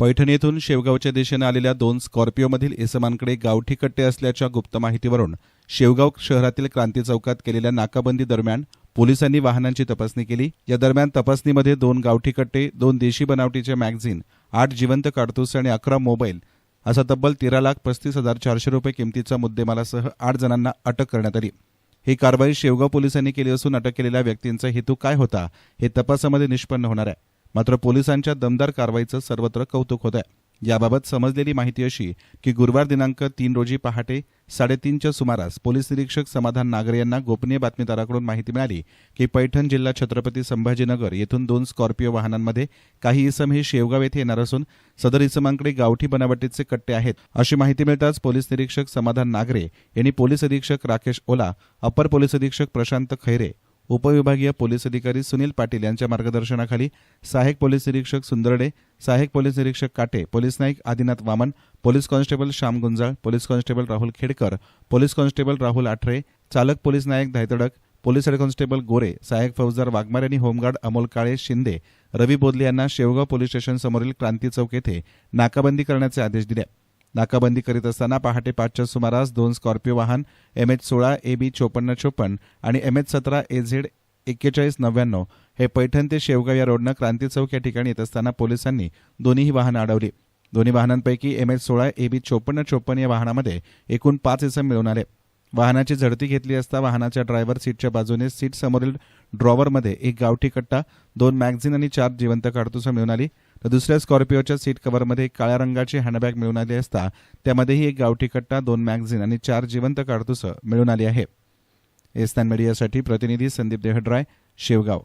पैठण येथून शेवगावच्या दिशेनं आलेल्या दोन स्कॉर्पिओमधील इसमांकडे गावठी कट्टे असल्याच्या गुप्त माहितीवरून शेवगाव शहरातील क्रांती चौकात केलेल्या नाकाबंदी दरम्यान पोलिसांनी वाहनांची तपासणी केली. या दरम्यान तपासणीमध्ये दोन गावठी कट्टे दोन देशी बनावटीचे मॅगझिन आठ जिवंत काडतूस आणि अकरा मोबाईल असा तब्बल तेरा लाख पस्तीस हजार चारशे रुपये किमतीचा मुद्देमालासह आठ जणांना अटक करण्यात आली. ही कारवाई शेवगाव पोलिसांनी केली असून अटक केलेल्या व्यक्तींचा हेतू काय होता हे तपासामध्ये निष्पन्न होणार आहे. मात्र पोलिसांच्या दमदार कारवाईचं सर्वत्र कौतुक होत आहे याबाबत समजलेली माहिती अशी की गुरुवार दिनांक तीन रोजी पहाटे साडेतीनच्या सुमारास पोलीस निरीक्षक समाधान नागरे यांना गोपनीय बातमीदाराकडून माहिती मिळाली की पैठण जिल्हा छत्रपती संभाजीनगर येथून दोन स्कॉर्पिओ वाहनांमध्ये काही इसम हे शेवगाव येथे येणार असून सदर इसमांकडे गावठी बनावटीचे कट्टे आहेत. अशी माहिती मिळताच पोलीस निरीक्षक समाधान नागरे यांनी पोलीस अधीक्षक राकेश ओला अपर पोलीस अधीक्षक प्रशांत खैरे उपविभागीय पोलीस अधिकारी सुनील पाटील यांच्या मार्गदर्शनाखाली सहाय्यक पोलीस निरीक्षक सुंदरडे सहाय्यक पोलीस निरीक्षक Kate police Naik Adinath Waman police constable Shyam Gunjal police constable Rahul Khedkar police constable Rahul Athare चालक police Naik Dhaytadak police head constable Gore सहाय्यक फौजदार वाघमारे आणि होमगार्ड अमोल काळे शिंदे रवी बोदले यांना शेवगाव पोलीस स्टेशन समोरील क्रांती चौक येथे नाकाबंदी करण्याचे आदेश दिले. नाकाबंदी करीत असताना पहाटे पाचच्या सुमारास दोन स्कॉर्पिओ वाहन एम एच सोळा ए बी चोपन्न चोपन्न आणि एम एच सतरा ए झेड एक्केचाळीस नव्याण्णव हे पैठण ते शेवगाव या रोडनं क्रांती चौक या ठिकाणी येत असताना पोलिसांनी दोन्हीही वाहनं अडवली. दोन्ही वाहनांपैकी एम एच सोळा ए बी चोपन्न चोपन्न या वाहनामध्ये एकूण पाच इसम मिळून आले. वाहनाची झडती घेतली असता वाहनाच्या ड्रायव्हर सीटच्या बाजूने सीट समोरील ड्रॉवरमध्ये एक गावठी कट्टा दोन मॅगझिन आणि चार जिवंत काडतुसं मिळून आली. तर दुसऱ्या स्कॉर्पिओच्या सीट कव्हरमध्ये काळ्या रंगाची हँडबॅग मिळून आली असता त्यामध्येही एक गावठी कट्टा दोन मॅगझिन आणि चार जिवंत काडतुसं मिळून आली आहे. एस्तान मीडियासाठी प्रतिनिधी संदीप देहड्राय शेवगाव.